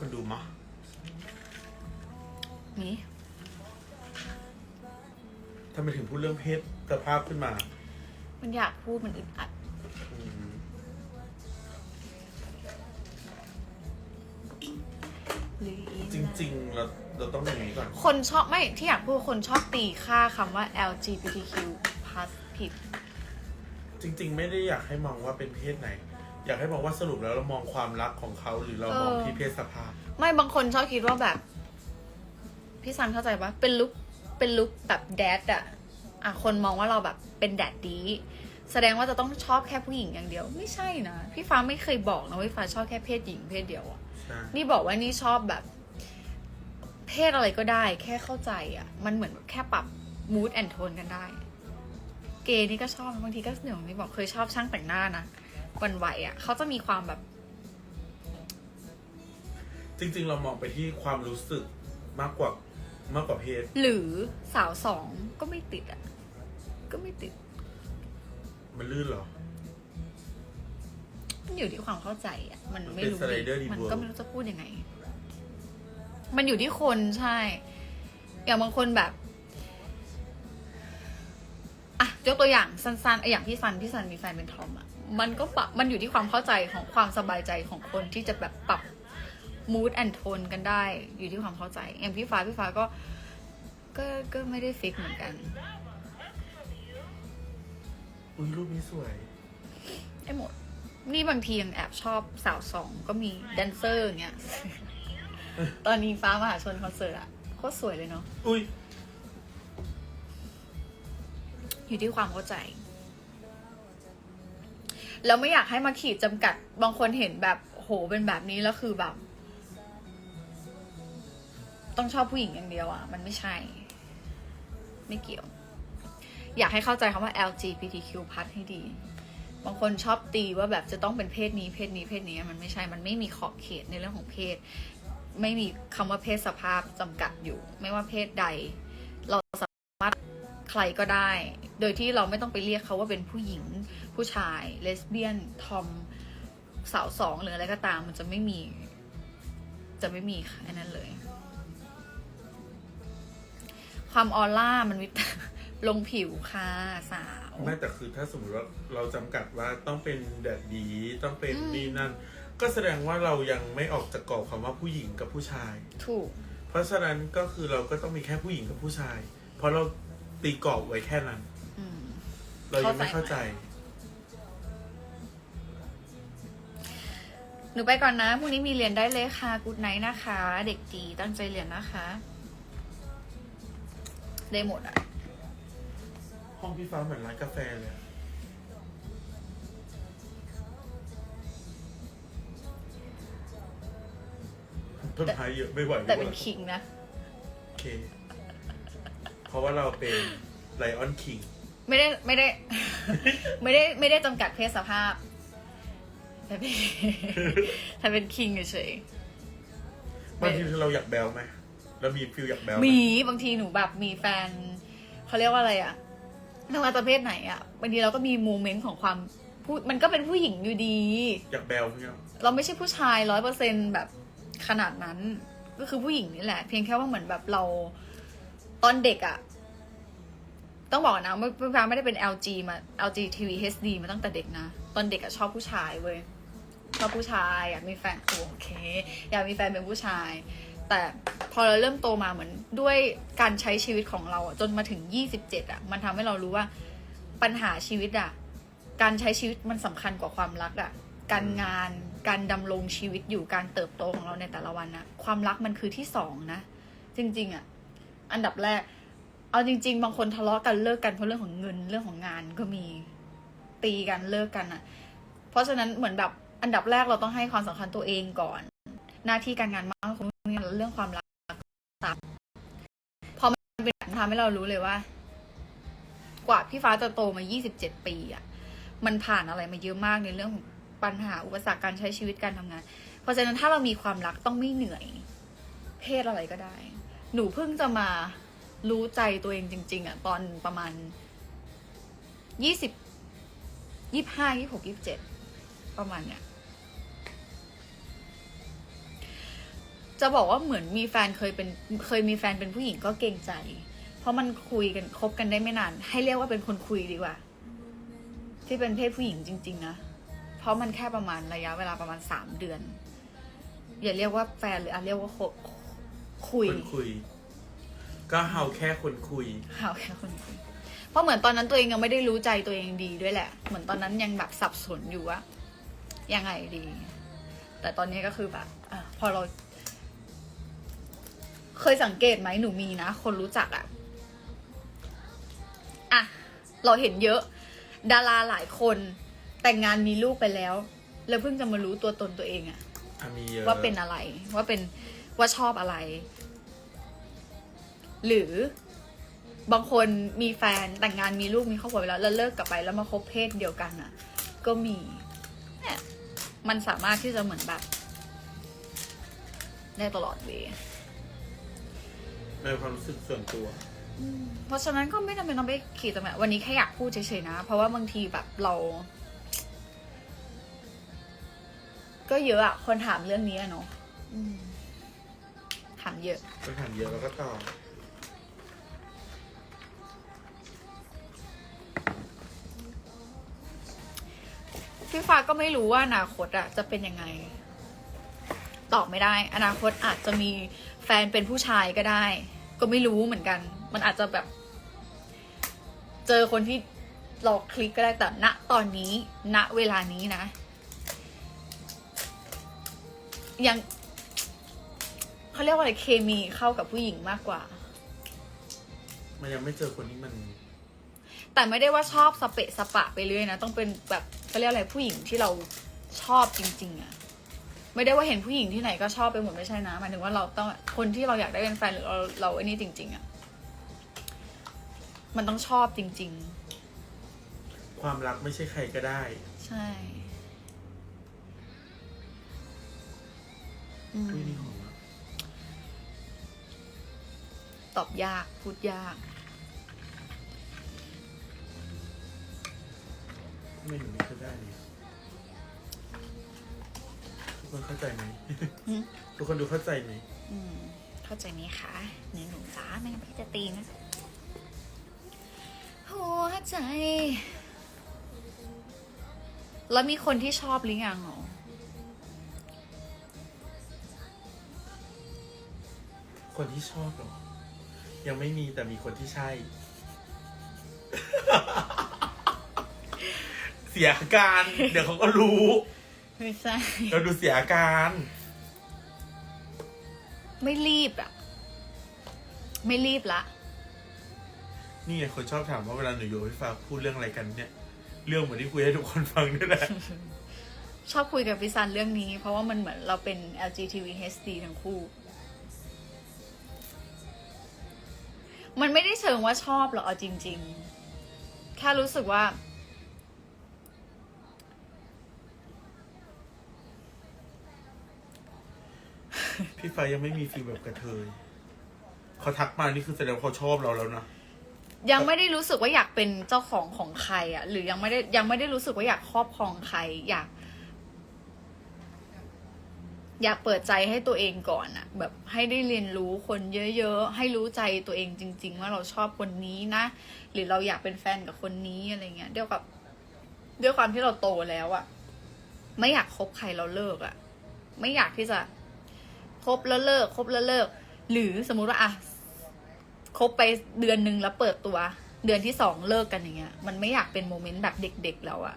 คนดูมะนี่ทำไมถึงพูดเรื่องเพศสภาพขึ้นมามันอยากพูดมันอึดอัด อืมหรือจริง ๆ เราเราต้องอย่างนี้ก่อน คนชอบไม่ที่อยากพูดคนชอบตีค่าคำว่า LGBTQ+ ผิด จริง ๆ ไม่ได้อยากให้มองว่าเป็นเพศไหน อยากให้มองว่าสรุปแล้วเรามองความรักของเขาหรือเรามองเออที่เพศสภาพ ไม่บางคนชอบคิดว่าแบบ พี่ซันเข้าใจปะเป็นลุคเป็นลุคแบบแดดอะอะคนมองว่าเราแบบเป็นแดดดีแสดงว่าจะต้องชอบแค่ผู้หญิงอย่างเดียว ไม่ใช่นะ พี่ฟ้าไม่เคยบอกนะว่าพี่ฟ้าชอบแค่เพศหญิงเพศเดียวอะใช่นี่บอกว่านี่ชอบแบบ เพศอะไรก็ได้ แค่เข้าใจอะมันเหมือนแค่ปรับ mood and tone กันได้ เกย์นี่ก็ชอบบางทีก็อย่างที่บอกเคยชอบช่างแต่งหน้านะ วันไหวอะเขาจะมีความแบบ จริง ๆ เรามองไปที่ความรู้สึกมากกว่ามากกว่าเพศ หรือสาวสองก็ไม่ติดอะ ก็ไม่ติด มันลื่นเหรอ มันอยู่ที่ความเข้าใจอะ มันไม่เป็นรู้สไลเดอร์ดีมันเวิร์ก็ไม่รู้จะพูดยังไง มันอยู่ที่คนใช่ อย่างบางคนแบบอะยกตัวอย่างสั้นๆอะอย่างพี่ซันพี่ซันมีแฟนเป็นทอมอะ มันก็ปรับมันอยู่ที่ความเข้าใจของความสบายใจของคนที่จะแบบปรับ mood and tone กันได้ อยู่ที่ความเข้าใจ อย่างพี่ฟ้าพี่ฟ้าก็ ก็ก็ไม่ได้ฟิกเหมือนกันอุ้ยรูปนี้สวยได้หมด นี่บางทียังแอบชอบสาวสองก็มีแดนเซอร์อย่างเงี้ย ตอนนี้ฟ้ามหาชนคอนเสิร์ตอะโคตรสวยเลยเนาะอุ้ยอยู่ที่ความเข้าใจ แล้วไม่อยากให้มาขีดจำกัด บางคนเห็นแบบโหเป็นแบบนี้แล้วคือแบบ ต้องชอบผู้หญิงอย่างเดียวอะมันไม่ใช่ ไม่เกี่ยว อยากให้เข้าใจคำว่า LGBTQ+ ให้ดี บางคนชอบตีว่าแบบจะต้องเป็นเพศนี้เพศนี้เพศนี้มันไม่ใช่ มันไม่มีขอบเขตในเรื่องของเพศ ไม่มีคำว่าเพศสภาพจำกัดอยู่ ไม่ว่าเพศใด เราสามารถใครก็ได้ โดยที่เราไม่ต้องไปเรียกเขาว่าเป็นผู้หญิงผู้ชาย เลสเบี้ยน ทอม สาวสองหรืออะไรก็ตาม มันจะไม่มี จะไม่มีค่ะอันนั้นเลย ความออร่ามันวิตลงผิวค่ะสาวไม่แต่คือถ้าสมมติว่าเราจำกัดว่าต้องเป็นแดดดีต้องเป็นอืมนี่นั่น ก็แสดงว่าเรายังไม่ออกจากกรอบคำว่าผู้หญิงกับผู้ชาย ถูก เพราะฉะนั้นก็คือเราก็ต้องมีแค่ผู้หญิงกับผู้ชาย เพราะเราตีกรอบไว้แค่นั้นอืม เรายังไม่เข้าเข้าใจใจ หนูไปก่อนนะพรุ่งนี้มีเรียนได้เลยค่ะกูดไนท์นะคะ เด็กดีตั้งใจเรียนนะคะ ได้หมดอะ ห้องพี่ฟ้าเหมือนร้านกาแฟเลยอะต้นไม้เยอะไม่ไหวแต่ไม่เป็นไหวคิงนะ โอเค เพราะว่าเราเป็นไลออนคิง ไม่ได้ไม่ได้ ไม่ได้ไม่ได้จำกัดเพศสภาพแต่เป็นแต่เป็นคิงเฉยบางทีเราอยากแบลไหมเรามีฟิลอยากแบลไหๆมีบางทีหนูแบบมีแฟนเขาเรียกว่าอะไรอะไม่ว่าประเภทไหนอะบางทีเราก็มีโมเมนต์ของความผู้มันก็เป็นผู้หญิงอยู่ดี อยากแบลเนี่ยเราไม่ใช่ผู้ชายร้อยเปอร์เซ็นแบบขนาดนั้น ก็คือผู้หญิงนี่แหละ เพียงแค่ว่าเหมือนแบบเราตอนเด็กอะ ต้องบอกนะว่าพี่ฟ้าไม่ได้เป็น LG มา LG TV HD มาตั้งแต่เด็กนะ ตอนเด็กอะชอบผู้ชายเว้ยชอบผู้ชายอยากมีแฟนโอเค อยากมีแฟนเป็นผู้ชาย แต่พอเราเริ่มโตมาเหมือนด้วยการใช้ชีวิตของเราอะจนมาถึง 27อะมันทำให้เรารู้ว่าปัญหาชีวิตอะการใช้ชีวิตมันสำคัญกว่าความรักอะการงานการดำรงชีวิตอยู่การเติบโตของเราในแต่ละวันนะความรักมันคือที่สองนะ จริง ๆอะอันดับแรก เอาจริง ๆ บางคนทะเลาะกันเลิกกันเพราะเรื่องของเงินเรื่องของงานก็มีตีกันเลิกกันอะเพราะฉะนั้นเหมือนแบบอันดับแรกเราต้องให้ความสำคัญตัวเองก่อน หน้าที่การงานมากกว่าเรื่องความรักตามพอมันเป็นแบบทำให้เรารู้เลยว่า กว่าพี่ฟ้าจะโตมา 27 ปีอะมันผ่านอะไรมาเยอะมากในเรื่องของปัญหาอุปสรรคการใช้ชีวิตการทำงาน เพราะฉะนั้นถ้าเรามีความรักต้องไม่เหนื่อย เพศอะไรก็ได้ หนูเพิ่งจะมา รู้ใจตัวเองจริง ๆอะตอนประมาณ20 25 26 27ประมาณเนี้ยจะบอกว่าเหมือนมีแฟนเคยเป็นเคยมีแฟนเป็นผู้หญิงก็เกรงใจ เพราะมันคุยกันคบกันได้ไม่นาน ให้เรียกว่าเป็นคนคุยดีกว่า ที่เป็นเพศผู้หญิงจริง ๆ นะ เพราะมันแค่ประมาณระยะเวลาประมาณสามเดือน อย่าเรียกว่าแฟนหรืออาเรียกว่าคบคุยคนคุย ก็เฮาแค่คนคุย หาแค่คนคุยเพราะเหมือนตอนนั้นตัวเองยังไม่ได้รู้ใจตัวเองดีด้วยแหละ เหมือนตอนนั้นยังแบบสับสนอยู่ว่ายังไงดี แต่ตอนนี้ก็คือแบบอะพอเรา เคยสังเกตไหมหนูมีนะ คนรู้จักอะอะเราเห็นเยอะ ดาราหลายคน แต่งงานมีลูกไปแล้ว แล้วเพิ่งจะมารู้ตัวตนตัวเองอะ อะมีเยอะ ว่าเป็นอะไรว่าเป็นว่าชอบอะไร หรือบางคนมีแฟนแต่งงานมีลูกมีครอบครัวไปแล้ว แล้วเลิกกลับไปแล้วมาคบเพศเดียวกันอะ ก็มีเนี่ยมันสามารถที่จะเหมือนแบบ ได้ตลอดเวลในความรู้สึกส่วนตัว เพราะฉะนั้นก็ไม่จำเป็นต้องไปขีดตรงไหนวันนี้แค่อยากพูดเฉยๆนะ เพราะว่าบางทีแบบเรา ก็เยอะอะคนถามเรื่องนี้อะเนาะอืมถามเยอะ ก็ถามเยอะแล้วก็ตอบ พี่ฟ้าก็ไม่รู้ว่าอนาคตอะจะเป็นยังไง ตอบไม่ได้ อนาคตอาจจะมีแฟนเป็นผู้ชายก็ได้ ก็ไม่รู้เหมือนกัน มันอาจจะแบบ เจอคนที่เราคลิกก็ได้แต่ณตอนนี้ ณเวลานี้นะ ยังเขาเรียกว่าอะไรเคมีเข้ากับผู้หญิงมากกว่า มันยังไม่เจอคนที่มัน แต่ไม่ได้ว่าชอบสเปะสปะไปเรื่อยนะ ต้องเป็นแบบเขาเรียกอะไรผู้หญิงที่เราชอบจริง ๆอะไม่ได้ว่าเห็นผู้หญิงที่ไหนก็ชอบไปหมดไม่ใช่นะหมายถึงว่าเราต้องคนที่เราอยากได้เป็นแฟนหรือเราเราไอ้นี่จริง ๆอะมันต้องชอบจริง ความรักไม่ใช่ใครก็ได้ ๆ ใช่อืม อุ้ยนี่หอมอะตอบยากพูดยาก ไม่หนูไม่เคยได้เลยทุกคนเข้าใจไหมหืม ทุกคนดูเข้าใจไหมอืม เข้าใจไหมคะหนูหนูจ๋าไม่งั้นพี่จะตีนะหัวใจ แล้วมีคนที่ชอบหรือยังหรอคนที่ชอบเหรอ ยังไม่มีแต่มีคนที่ใช่ เสียอาการ เดี๋ยวเขาก็รู้ ไม่ใช่ เราดูเสียอาการ ไม่รีบอะไม่รีบละ นี่ไงคนชอบถามว่าเวลาหนูอยู่กับพี่ฟ้าพูดเรื่องอะไรกันเนี่ย เรื่องเหมือนที่คุยให้ทุกคนฟังนี่แหละชอบคุยกับพี่ซันเรื่องนี้ เพราะว่ามันเหมือนเราเป็น LGTBHD ทั้งคู่ มันไม่ได้เชิงว่าชอบหรอกเอาจริง ๆ แค่รู้สึกว่า พี่ ฟ้ายังไม่มีฟีลแบบกระเทยเขาทักมานี่คือแสดงว่าเขาชอบเราแล้วนะยังไม่ได้รู้สึกว่าอยากเป็นเจ้าของของใครอะหรือยังไม่ได้ยังไม่ได้รู้สึกว่าอยากครอบครองใคร อยาก อยากเปิดใจให้ตัวเองก่อนอะแบบให้ได้เรียนรู้คนเยอะๆให้รู้ใจตัวเองจริง ๆ ว่าเราชอบคนนี้นะหรือเราอยากเป็นแฟนกับคนนี้อะไรเงี้ยเดียวกับด้วยความที่เราโตแล้วอะไม่อยากคบใครเราเลิกอะไม่อยากที่จะ คบแล้วเลิกคบแล้วเลิก หรือสมมุติว่าอะคบไปเดือนหนึ่งแล้วเปิดตัว เดือนที่สองเลิกกันอย่างเงี้ย มันไม่อยากเป็นโมเมนต์แบบเด็ก ๆ แล้วอะ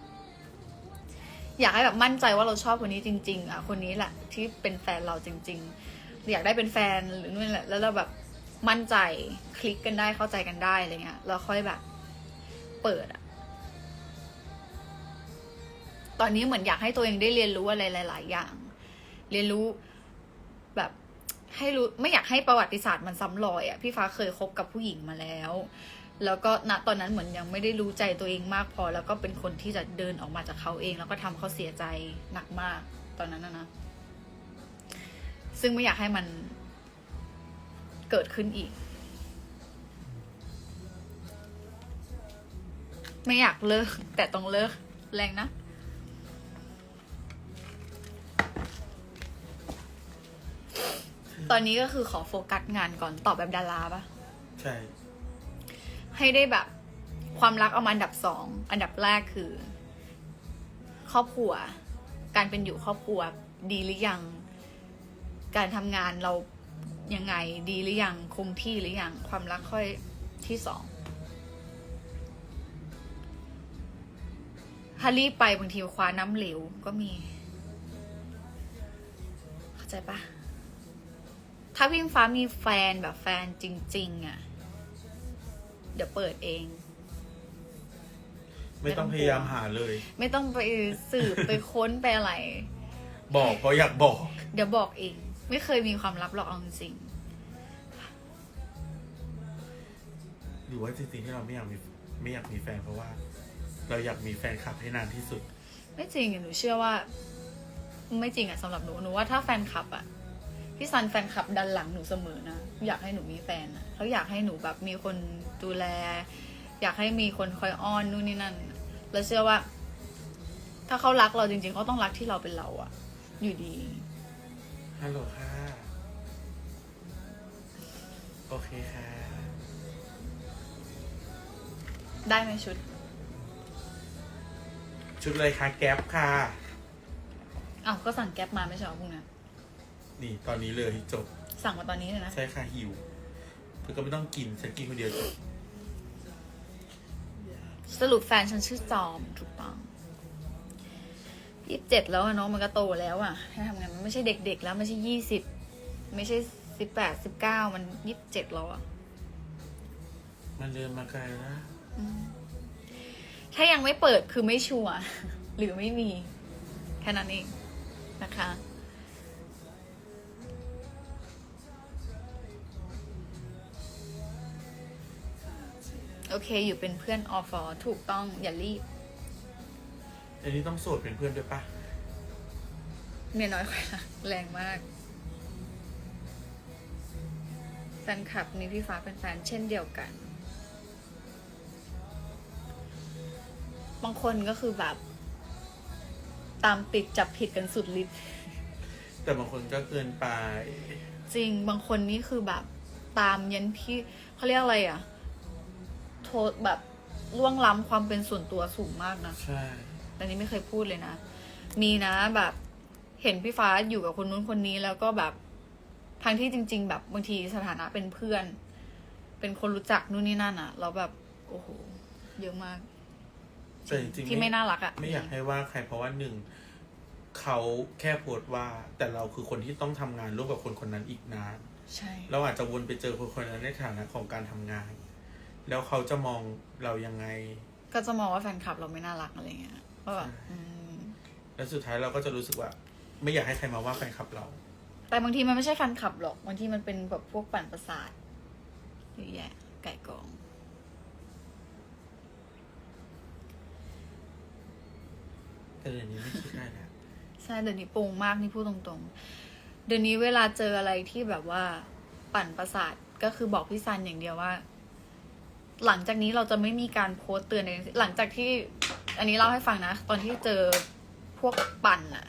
อยากให้แบบมั่นใจว่าเราชอบคนนี้จริง ๆ อะ คนนี้แหละที่เป็นแฟนเราจริง ๆ อยากได้เป็นแฟนหรือนู่นแหละ แล้วเราแบบมั่นใจคลิกกันได้เข้าใจกันได้อะไรเงี้ยแล้วค่อยแบบเปิดอะตอนนี้เหมือนอยากให้ตัวเองได้เรียนรู้อะไรหลาย ๆ อย่าง เรียนรู้ ให้รู้ไม่อยากให้ประวัติศาสตร์มันซ้ำรอยอะ่ะพี่ฟ้าเคยคบกับผู้หญิงมาแล้ว แล้วก็ณตอนนั้นเหมือนยังไม่ได้รู้ใจตัวเองมากพอ แล้วก็เป็นคนที่จะเดินออกมาจากเขาเอง แล้วก็ทำเขาเสียใจหนักมากตอนนั้นนะนะซึ่งไม่อยากให้มันเกิดขึ้นอีก ไม่อยากเลิก แต่ต้องเลิกแรงนะ ตอนนี้ก็คือขอโฟกัสงานก่อนตอบแบบดาราปะใช่ ให้ได้แบบความรักเอามาอันดับสองอันดับแรกคือ ครอบครัว การเป็นอยู่ครอบครัวดีหรือยัง การทำงานเรายังไงดีหรือยังคงที่หรือยังความรักค่อยที่สองถ้ารีบไปบางทีคว้าน้ำเหลวก็มี เข้าใจปะ ถ้าพี่ฟ้ามีแฟนแบบแฟนจริง ๆอะ เดี๋ยวเปิดเอง ไม่ต้องพยายามหาเลย ไม่ต้องไปสืบไปค้นไปอะไร บอกเพราะอยากบอก เดี๋ยวบอกเอง ไม่เคยมีความลับหรอกเอาจริงหรือว่าจริงๆที่เราไม่อยากมีไม่อยากมีแฟนเพราะว่า เราอยากมีแฟนคลับให้นานที่สุด ไม่จริงอะหนูเชื่อว่า ไม่จริงอะสำหรับหนูหนูว่าถ้าแฟนคลับอะ พี่ซันแฟนคลับดันหลังหนูเสมอนะอยากให้หนูมีแฟนอะเขาอยากให้หนูแบบมีคนดูแล อยากให้มีคนคอยอ้อนนู่นนี่นั่นแล้วเชื่อว่า ถ้าเขารักเราจริงๆเขาต้องรักที่เราเป็นเราอะอยู่ดี ฮัลโหลค่ะ โอเคค่ะ ได้ไหมชุด ชุดเลยค่ะ แก๊ปค่ะอ้าวก็สั่งแก๊ปมาไม่ใช่เหรอพวกนั้น นี่ตอนนี้เลยจบ สั่งมาตอนนี้เลยนะ ใช่ค่ะหิวเธอก็ไม่ต้องกินฉันกินคนเดียวจบสรุปแฟนฉันชื่อจอมถูกต้องยี่สิบเจ็ดแล้วอะเนาะมันก็โตแล้วอะให้ทำงานมันไม่ใช่เด็กๆแล้วไม่ใช่ยี่สิบไม่ใช่สิบแปดสิบเก้ามันยี่สิบเจ็ดแล้วอะมันเดินมาไกลนะอืมถ้ายังไม่เปิดคือไม่ชัวร์หรือไม่มี แค่นั้นเองนะคะ โอเค อยู่เป็นเพื่อนออฟอถูกต้องอย่ารีบ อันนี้ต้องโสดเป็นเพื่อนด้วยปะเมียน้อยคอยรักแรงมากแฟนคลับมีพี่ฟ้าเป็นแฟนเช่นเดียวกัน บางคนก็คือแบบ ตามติดจับผิดกันสุดฤทธิ์แต่บางคนก็เกินไป จริงบางคนนี่คือแบบ ตามยันที่เขาเรียกอะไรอะโทษแบบล่วงล้ำความเป็นส่วนตัวสูงมากนะใช่อันนี้ไม่เคยพูดเลยนะ มีนะแบบเห็นพี่ฟ้าอยู่กับคนนู้นคนนี้แล้วก็แบบทั้งที่จริง ๆ แบบบางทีสถานะเป็นเพื่อน เป็นคนรู้จักนู่นนี่นั่นอะแล้วแบบโอ้โหเยอะมาก แต่จริงๆที่ไม่น่ารักอะไม่อยากให้ว่าใครเพราะว่าหนึ่งเขาแค่โพสต์ว่า แต่เราคือคนที่ต้องทำงานร่วมกับคนคนนั้นอีกนาน ใช่ เราอาจจะวนไปเจอคนคนนั้นในฐานะของการทำงาน แล้วเขาจะมองเรายังไง ก็จะมองว่าแฟนคลับเราไม่น่ารักอะไรเงี้ยว่าแบบใช่อืมแล้วสุดท้ายเราก็จะรู้สึกว่า ไม่อยากให้ใครมาว่าแฟนคลับเรา แต่บางทีมันไม่ใช่แฟนคลับหรอกบางทีมันเป็นแบบพวกปั่นประสาทเยอะแยะไก่กอง แต่เดี๋ยวนี้ไม่คิดได้แล้วใช่เดี๋ยวนี้โปร่งมากนี่พูดตรงๆ เดี๋ยวนี้เวลาเจออะไรที่แบบว่าปั่นประสาทก็คือบอกพี่ซันอย่างเดียวว่า หลังจากนี้เราจะไม่มีการโพสต์เตือนในหลังจากที่ อันนี้เล่าให้ฟังนะ ตอนที่เจอพวกปั่นอะ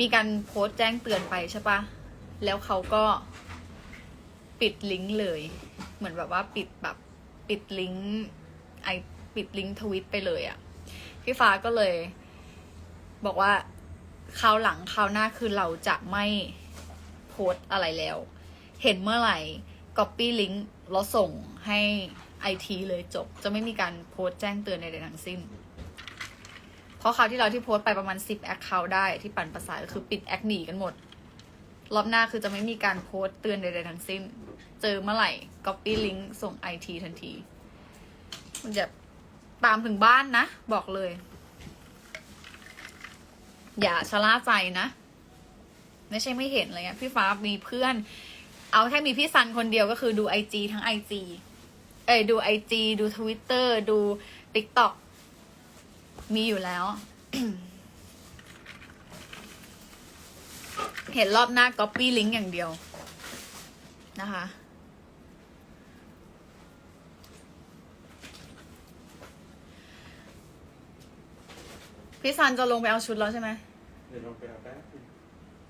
มีการโพสต์แจ้งเตือนไปใช่ปะแล้วเขาก็ปิดลิงก์เลย เหมือนแบบว่าปิดแบบปิดลิงก์ไอปิดลิงก์ทวิตไปเลยอะพี่ฟ้าก็เลย บอกว่าคราวหลังคราวหน้าคือเราจะไม่โพสต์อะไรแล้ว เห็นเมื่อไหร่ copy link แล้วส่งให้ไอทีเลยจบ จะไม่มีการโพสต์แจ้งเตือนใดๆทั้งสิ้น เพราะคราวที่เราที่โพสต์ไปประมาณ 10 account ได้ที่ปั่นประสาทก็คือปิดแอคหนีกันหมด รอบหน้าคือจะไม่มีการโพสต์เตือนใดๆทั้งสิ้น เจอเมื่อไหร่ copy link ส่งไอทีทันที มันจะตามถึงบ้านนะ บอกเลย อย่าชะล่าใจนะ ไม่ใช่ไม่เห็นอะไรเงี้ยพี่ฟ้ามีเพื่อน เอาแค่มีพี่ซันคนเดียวก็คือดูไอจีทั้งไอจีเอ้ยดูไอจีดูทวิตเตอร์ดูติ๊กต็อกมีอยู่แล้ว เห็นรอบหน้า Copy Link อย่างเดียว นะคะ พี่ซันจะลงไปเอาชุดแล้วใช่ไหมเดี๋ยวลงไปเอาแป๊บ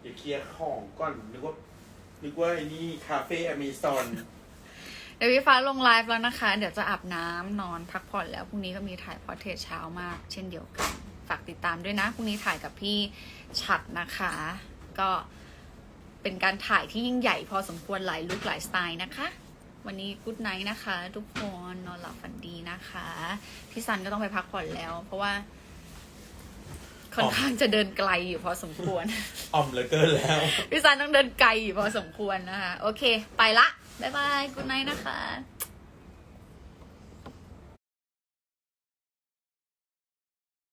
เดี๋ยวเคลียร์ของก่อนนึกว่า นึกว่าไอ้นี่คาเฟ่อเมซอน เดี๋ยวพี่ฟ้าลงไลฟ์แล้วนะคะ เดี๋ยวจะอาบน้ำนอนพักผ่อนแล้วพรุ่งนี้ก็มีถ่ายพอร์เทรตเช้ามาก เช่นเดียวกัน ฝากติดตามด้วยนะพรุ่งนี้ถ่ายกับพี่ฉัดนะคะ ก็เป็นการถ่ายที่ยิ่งใหญ่พอสมควรหลายลุคหลายสไตล์นะคะ วันนี้กู๊ดไนท์นะคะ ทุกคนนอนหลับฝันดีนะคะ พี่ซันก็ต้องไปพักผ่อนแล้ว เพราะว่า ค่อนข้างจะเดินไกลอยู่พอสมควรอ่อมเหลือเกินแล้วพี่ซันต้องเดินไกลอยู่พอสมควรนะคะ โอเค ไปละ บ๊ายบายกูไนท์นะคะ